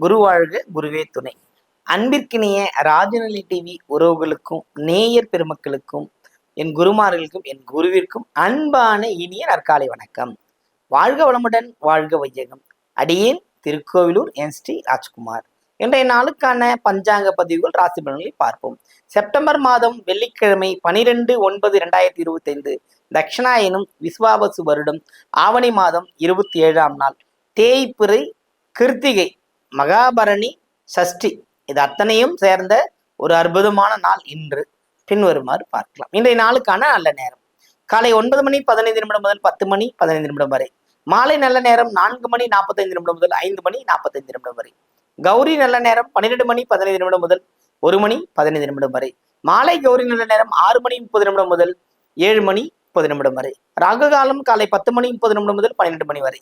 குரு வாழ்க குருவே துணை. அன்பிற்கினிய ராஜநிலை டிவி உறவுகளுக்கும் நேயர் பெருமக்களுக்கும் என் குருமார்களுக்கும் என் குருவிற்கும் அன்பான இனிய நற்காலை வணக்கம். வாழ்க வளமுடன் வாழ்க வையகம். அடியேன் திருக்கோவிலூர் என் ஸ்ரீ ராஜ்குமார். இன்றைய நாளுக்கான பஞ்சாங்க பதிவுகள் ராசி பலன்களை பார்ப்போம். செப்டம்பர் மாதம் வெள்ளிக்கிழமை பனிரெண்டு ஒன்பது ரெண்டாயிரத்தி இருபத்தி ஐந்து தக்ஷணாயனும் விஸ்வாபசு வருடம் ஆவணி மாதம் இருபத்தி ஏழாம் நாள். தேய்பிறை கிருத்திகை மகாபரணி சஷ்டி. இது அத்தனையும் சேர்ந்த ஒரு அற்புதமான நாள் இன்று. பின்வருமாறு பார்க்கலாம். இன்றைய நாளுக்கான நல்ல நேரம். காலை ஒன்பது மணி பதினைந்து நிமிடம் முதல் பத்து மணி பதினைந்து நிமிடம் வரை. மாலை நல்ல நேரம் நான்கு மணி நாற்பத்தைந்து நிமிடம் முதல் ஐந்து மணி நாற்பத்தைந்து நிமிடம் வரை. கௌரி நல்ல நேரம் பன்னிரெண்டு மணி பதினைந்து நிமிடம் முதல் ஒரு மணி பதினைந்து நிமிடம் வரை. மாலை கௌரி நல்ல நேரம் ஆறு மணி முப்பது நிமிடம் முதல் ஏழு மணி முப்பது நிமிடம் வரை. ராகு காலம் காலை பத்து மணி முப்பது நிமிடம் முதல் பன்னிரெண்டு மணி வரை.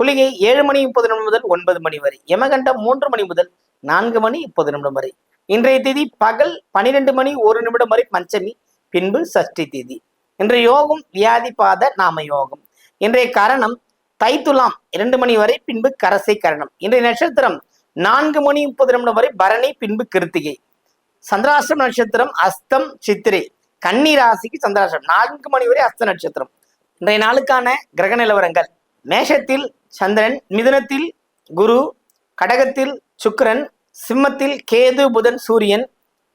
குளிகை ஏழு மணி முப்பது நிமிடம் முதல் ஒன்பது மணி வரை. யமகண்டம் மூன்று மணி முதல் நான்கு மணி முப்பது நிமிடம் வரை. இன்றைய தேதி பகல் பனிரெண்டு மணி ஒரு நிமிடம் வரை பஞ்சமி பின்பு சஷ்டி தேதி. இன்றைய யோகம் வியாதிபாத நாம யோகம். இன்றைய கரணம் தைத்துலாம் இரண்டு மணி வரை பின்பு கரசை கரணம். இன்றைய நட்சத்திரம் நான்கு மணி முப்பது நிமிடம் வரை பரணி பின்பு கிருத்திகை. சந்திராசிரம் நட்சத்திரம் அஸ்தம் சித்திரை. கன்னி ராசிக்கு சந்திராசிரம் நான்கு மணி வரை அஸ்த நட்சத்திரம். இன்றைய நாளுக்கான கிரக நிலவரங்கள். மேஷத்தில் சந்திரன் மிதுனத்தில் குரு கடகத்தில் சுக்கரன் சிம்மத்தில் கேது புதன் சூரியன்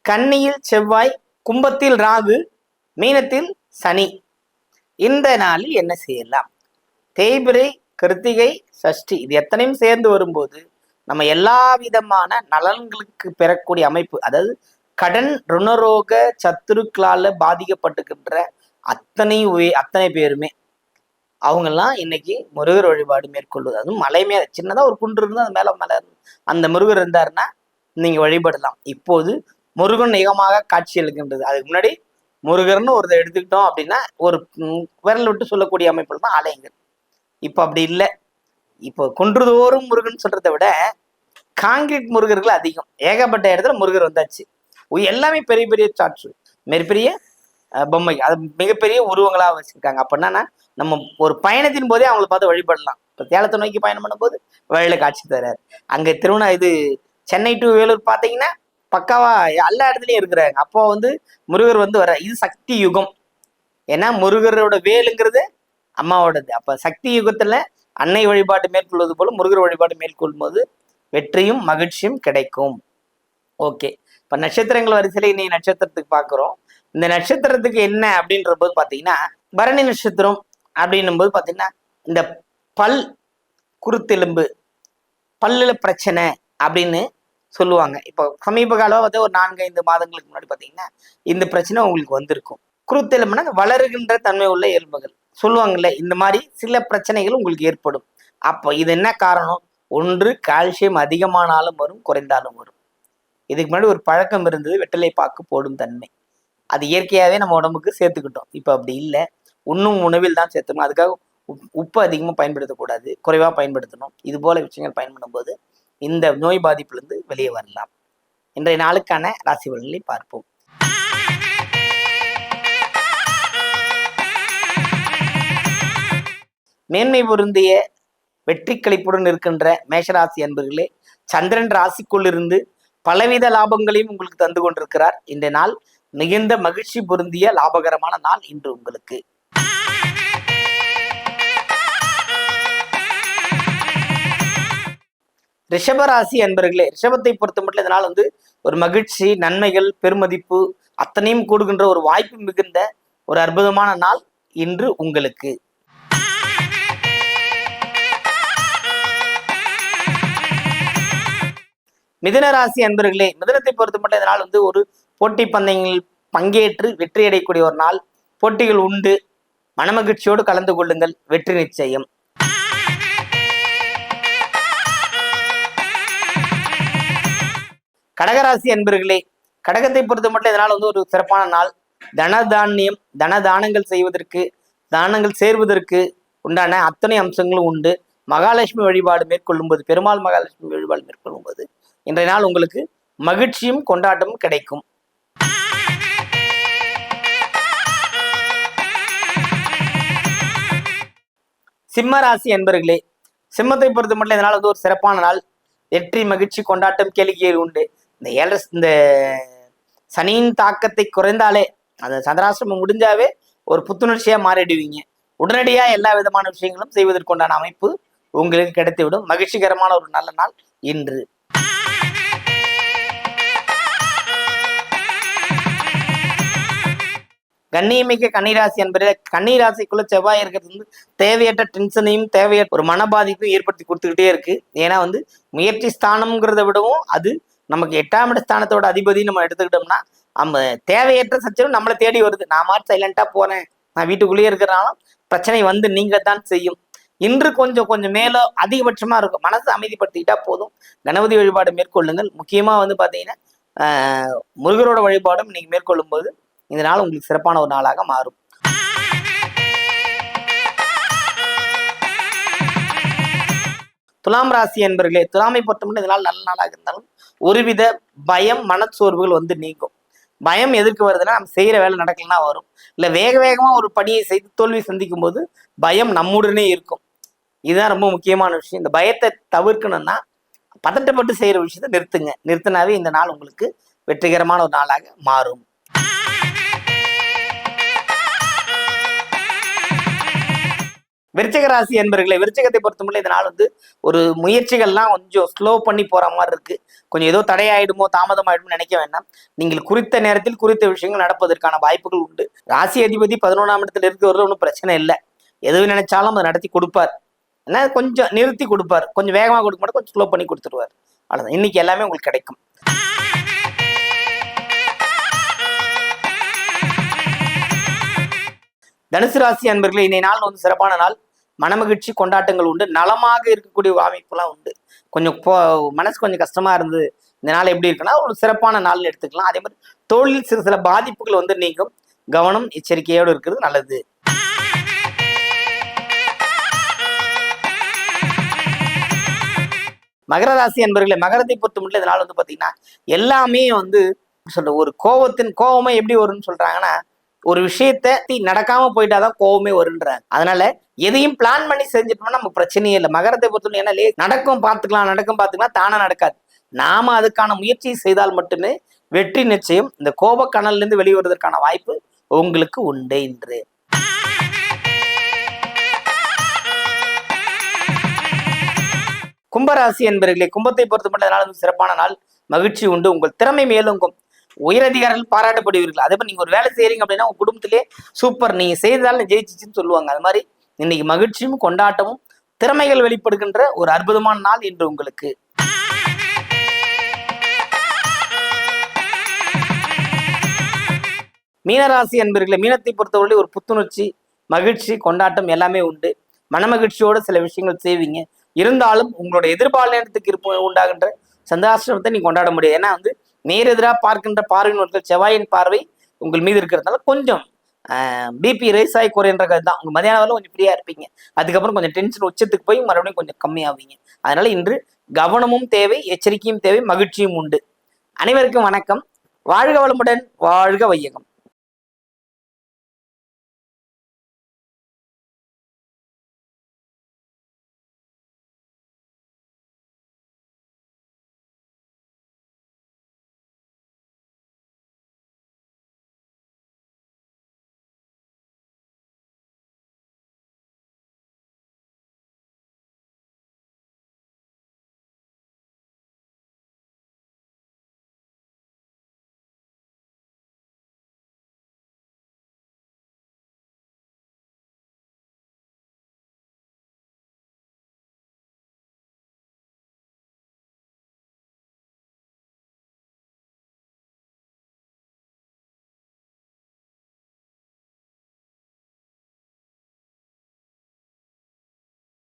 கன்னியில் செவ்வாய் கும்பத்தில் ராகு மீனத்தில் சனி. இந்த நாளில் என்ன செய்யலாம்? தேய்பிரை கிருத்திகை சஷ்டி இது எத்தனையும் சேர்ந்து வரும்போது நம்ம எல்லா விதமான நலன்களுக்கு பெறக்கூடிய அமைப்பு அதாவது கடன் ருணரோக சத்துருக்களால பாதிக்கப்பட்டுக்கின்ற அத்தனை உய- அத்தனை பேருமே அவங்கெல்லாம் இன்னைக்கு முருகர் வழிபாடு மேற்கொள்வது. அதுவும் மலை மேல சின்னதா ஒரு குன்று இருந்து அது மேல மலை அந்த முருகர் இருந்தாருன்னா நீங்க வழிபடலாம். இப்போது முருகன் நிகமாக காட்சி அளிக்கின்றது. அதுக்கு முன்னாடி முருகர்னு ஒருத்தர் எடுத்துக்கிட்டோம் அப்படின்னா ஒரு விரல் விட்டு சொல்லக்கூடிய அமைப்புல தான் ஆலயங்கள். இப்போ அப்படி இல்லை. இப்போ குன்றுதோறும் முருகன் சொல்றதை விட காங்கிரீட் முருகர்கள் அதிகம். ஏகப்பட்ட இடத்துல முருகர் வந்தாச்சு. உ- எல்லாமே பெரிய பெரிய சாட்சு மிகப்பெரிய பொம்மை. அது மிகப்பெரிய உருவங்களா வச்சிருக்காங்க. அப்ப என்னன்னா நம்ம ஒரு பயணத்தின் போதே அவங்கள பார்த்து வழிபடலாம். இப்போ சேலத்தை நோக்கி பயணம் பண்ணும்போது வழியில காட்சி தர்றாரு அங்க திருவண்ணா இது சென்னை டு வேலூர் பார்த்தீங்கன்னா பக்காவா எல்லா இடத்துலயும் இருக்கிறாங்க. அப்போ வந்து முருகர் வந்து வர இது சக்தி யுகம். ஏன்னா முருகரோட வேலுங்கிறது அம்மாவோடது. அப்ப சக்தி யுகத்துல அன்னை வழிபாடு மேற்கொள்வது போல முருகர் வழிபாடு மேற்கொள்ளும் போது வெற்றியும் மகிழ்ச்சியும் கிடைக்கும். ஓகே. இப்ப நட்சத்திரங்கள் வரிசையில இன்னைக்கு நட்சத்திரத்துக்கு பார்க்குறோம். இந்த நட்சத்திரத்துக்கு என்ன அப்படின்ற போது பார்த்தீங்கன்னா பரணி நட்சத்திரம் அப்படின்னும் போது பார்த்தீங்கன்னா இந்த பல் குருத்தெலும்பு பல்லுல பிரச்சனை அப்படின்னு சொல்லுவாங்க. இப்போ சமீப காலமாக வந்து ஒரு நான்கு ஐந்து மாதங்களுக்கு முன்னாடி பார்த்தீங்கன்னா இந்த பிரச்சனை உங்களுக்கு வந்திருக்கும். குருத்தெலும்புனா வளருகின்ற தன்மை உள்ள எலும்புகள். சொல்லுவாங்கல்ல இந்த மாதிரி சில பிரச்சனைகள் உங்களுக்கு ஏற்படும். அப்போ இது என்ன காரணம்? ஒன்று கால்சியம் அதிகமானாலும் வரும் குறைந்தாலும் வரும். இதுக்கு முன்னாடி ஒரு பழக்கம் இருந்தது வெட்டிலை பாக்கு போடும் தன்மை. அது இயற்கையாகவே நம்ம உடம்புக்கு சேர்த்துக்கிட்டோம். இப்போ அப்படி இல்லை. உண்ணும் உணவில் தான் சேர்த்துக்கணும் அதுக்காக உப்பு அதிகமாக பயன்படுத்தக்கூடாது. குறைவாக பயன்படுத்தணும். இது போல விஷயங்கள் பயன்படும்போது இந்த நோய் பாதிப்பிலிருந்து வெளியே வரலாம். இன்றைய நாளுக்கான ராசி பலன்களை பார்ப்போம். மேன்மை பொருந்திய வெற்றி கழிப்புடன் இருக்கின்ற மேஷராசி அன்பர்களே சந்திரன் ராசிக்குள்ளிருந்து பலவித லாபங்களையும் உங்களுக்கு தந்து கொண்டிருக்கிறார். இந்த நாள் மிகுந்த மகிழ்ச்சி பொருந்திய லாபகரமான நாள் இன்று உங்களுக்கு. ரிஷபராசி அன்பர்களே ரிஷபத்தை பொறுத்த மட்டும் இதனால் வந்து ஒரு மகிழ்ச்சி நன்மைகள் பெருமதிப்பு அத்தனையும் கூடுகின்ற ஒரு வாய்ப்பு மிகுந்த ஒரு அற்புதமான நாள் இன்று உங்களுக்கு. மிதனராசி அன்பர்களே மிதனத்தை பொறுத்த மட்டும் இதனால் வந்து ஒரு போட்டி பந்தயங்களில் பங்கேற்று வெற்றியடையக்கூடிய ஒரு நாள். போட்டிகள் உண்டு. மனமகிழ்ச்சியோடு கலந்து கொள்ளுங்கள். வெற்றி நிச்சயம். கடகராசி அன்பர்களே கடகத்தை பொறுத்த மட்டும் இதனால் வந்து ஒரு சிறப்பான நாள். தனதானியம் தனதானங்கள் செய்வதற்கு தானங்கள் சேர்வதற்கு உண்டான அத்தனை அம்சங்களும் உண்டு. மகாலட்சுமி வழிபாடு மேற்கொள்ளும்போது பெருமாள் மகாலட்சுமி வழிபாடு மேற்கொள்ளும்போது இன்றைய நாள் உங்களுக்கு மகிழ்ச்சியும் கொண்டாட்டமும் கிடைக்கும். சிம்ம ராசி என்பர்களே சிம்மத்தை பொறுத்த மட்டும் இதனால் வந்து ஒரு சிறப்பான நாள். வெற்றி மகிழ்ச்சி கொண்டாட்டம் கேளிக்கையில் உண்டு. இந்த ஏழரை இந்த சனியின் தாக்கத்தை குறைந்தாலே அந்த சந்திராசிரமம் முடிஞ்சாவே ஒரு புத்துணர்ச்சியா மாறிடுவீங்க. உடனடியா எல்லா விதமான விஷயங்களும் செய்வதற்குண்டான அமைப்பு உங்களுக்கு கிடைத்துவிடும். மகிழ்ச்சிகரமான ஒரு நல்ல நாள் இன்று. கண்ணியமிக்க கன்னிராசி என்பதில் கன்னிராசிக்குள்ள செவ்வாய் இருக்கிறது வந்து தேவையற்ற டென்ஷனையும் தேவையற்ற ஒரு மன பாதிப்பையும் ஏற்படுத்தி கொடுத்துக்கிட்டே இருக்கு. ஏன்னா வந்து முயற்சி ஸ்தானம்ங்கிறத விடவும் அது நமக்கு எட்டாம் இட ஸ்தானத்தோட அதிபதி நம்ம எடுத்துக்கிட்டோம்னா நம்ம தேவையற்ற சச்சரவு நம்மளை தேடி வருது. நான் மாதிரி சைலண்டா போறேன். நான் வீட்டுக்குள்ளேயே இருக்கிறனாலும் பிரச்சனை வந்து நீங்க தான் செய்யும். இன்று கொஞ்சம் கொஞ்சம் மேலோ அதிகபட்சமா இருக்கும். மனசு அமைதிப்படுத்திக்கிட்டா போதும். கணபதி வழிபாடு மேற்கொள்ளுங்கள். முக்கியமா வந்து பாத்தீங்கன்னா ஆஹ், முருகரோட வழிபாடும் இன்னைக்கு மேற்கொள்ளும் போது இந்த நாள் உங்களுக்கு சிறப்பான ஒரு நாளாக மாறும். துலாம் ராசி என்பர்களே துலாமை பொறுத்தமட்டும் இதனால் நல்ல நாளாக இருந்தாலும் ஒருவித பயம் மனச்சோர்வுகள் வந்து நீங்கும். பயம் எதற்கு வருதுன்னா நம்ம செய்கிற வேலை நடக்கலன்னா வரும். இல்லை வேக வேகமாக ஒரு பணியை செய்து தோல்வி சந்திக்கும் போது பயம் நம்முடனே இருக்கும். இதுதான் ரொம்ப முக்கியமான விஷயம். இந்த பயத்தை தவிர்க்கணும்னா பதட்டப்பட்டு செய்கிற விஷயத்தை நிறுத்துங்க. நிறுத்தினாவே இந்த நாள் உங்களுக்கு வெற்றிகரமான ஒரு நாளாக மாறும். விருச்சக ராசி என்பர்களே விருச்சகத்தை பொறுத்தமட்டில் இந்த நாள் வந்து ஒரு முயற்சிகள்லாம் கொஞ்சம் ஸ்லோ பண்ணி போற மாதிரி இருக்கு. கொஞ்சம் ஏதோ தடையாயிடுமோ தாமதமாயிடுமோ நினைக்க வேண்டாம். நீங்கள் குறித்த நேரத்தில் குறித்த விஷயங்கள் நடப்பதற்கான வாய்ப்புகள் உண்டு. ராசி அதிபதி பதினொன்றாம் இடத்துல இருக்கிறவர்கள் ஒன்றும் பிரச்சனை இல்லை. எது நினைச்சாலும் அதை நடத்தி கொடுப்பார். என்ன கொஞ்சம் நிறுத்தி கொடுப்பார். கொஞ்சம் வேகமாக கொடுக்க மாட்டோம் கொஞ்சம் ஸ்லோ பண்ணி கொடுத்துருவார். அவ்வளோதான் இன்னைக்கு எல்லாமே உங்களுக்கு கிடைக்கும். தனுசு ராசி அன்பர்களே இன்னை நாள் வந்து சிறப்பான நாள். மனமகிழ்ச்சி கொண்டாட்டங்கள் உண்டு. நலமாக இருக்கக்கூடிய ஒரு அமைப்புலாம் உண்டு. கொஞ்சம் போ மனசு கொஞ்சம் கஷ்டமா இருந்தது. இந்த நாள் எப்படி இருக்குன்னா ஒரு சிறப்பான நாள்னு எடுத்துக்கலாம். அதே மாதிரி தொழில் சிறு சில பாதிப்புகள் வந்து நீங்கும். கவனம் எச்சரிக்கையோடு இருக்கிறது நல்லது. மகர ராசி என்பர்களே மகரத்தை பொறுத்த மட்டும் இந்த நாள் வந்து பார்த்தீங்கன்னா எல்லாமே வந்து சொல்ற ஒரு கோவத்தின் கோபமே எப்படி வரும்னு சொல்றாங்கன்னா ஒரு விஷயத்த தீ நடக்காம போயிட்டாதான் கோவமே வருன்றாங்க அதனால எதையும் பிளான் பண்ணி செஞ்சுட்டோம்னா நமக்கு பிரச்சனையே இல்லை. மகரத்தை பொறுத்தவரை ஏன்னா நடக்கும் பார்த்துக்கலாம் நடக்கும் பார்த்துக்கலாம் தானே நடக்காது. நாம அதுக்கான முயற்சி செய்தால் மட்டுமே வெற்றி நிச்சயம் இந்த கோபக்கணல்ல இருந்து வெளிவருவதற்கான வாய்ப்பு உங்களுக்கு உண்டு என்று கும்பராசி என்பர்களே கும்பத்தை பொறுத்த மட்டும் சிறப்பான நாள் மகிழ்ச்சி உண்டு. உங்கள் திறமை மேலோங்கும். உயரதிகாரிகள் பாராட்டப்படுவீர்கள். அதே மாதிரி நீங்க ஒரு வேலை செய்யறீங்க அப்படின்னா உங்க குடும்பத்திலே சூப்பர் நீங்க செய்ததால ஜெயிச்சிச்சுன்னு சொல்லுவாங்க. அது மாதிரி இன்னைக்கு மகிழ்ச்சியும் கொண்டாட்டமும் திறமைகள் வெளிப்படுகின்ற ஒரு அற்புதமான நாள் இன்று உங்களுக்கு. மீனராசி அன்பர்களை மீனத்தை பொறுத்தவரை ஒரு புத்துணர்ச்சி மகிழ்ச்சி கொண்டாட்டம் எல்லாமே உண்டு. மனமகிழ்ச்சியோட சில விஷயங்கள் செய்வீங்க. இருந்தாலும் உங்களோட எதிர்பாலனத்துக்கு இருப்ப உண்டாகின்ற சந்தாசிரமத்தை நீ கொண்டாட முடியாது. ஏன்னா வந்து நேரெதிராக பார்க்கின்ற பார்வையினர்கள் செவ்வாயின் பார்வை உங்கள் மீது இருக்கிறதுனால கொஞ்சம் பிபி ரைஸ் ஆகி குறையன்றது தான். உங்க மதியான கொஞ்சம் ஃப்ரீயா இருப்பீங்க. அதுக்கப்புறம் கொஞ்சம் டென்ஷன் உச்சத்துக்கு போய் மறுபடியும் கொஞ்சம் கம்மியாவீங்க. அதனால இன்று கவனமும் தேவை எச்சரிக்கையும் தேவை மகிழ்ச்சியும் உண்டு. அனைவருக்கும் வணக்கம். வாழ்க வளமுடன் வாழ்க வையகம்.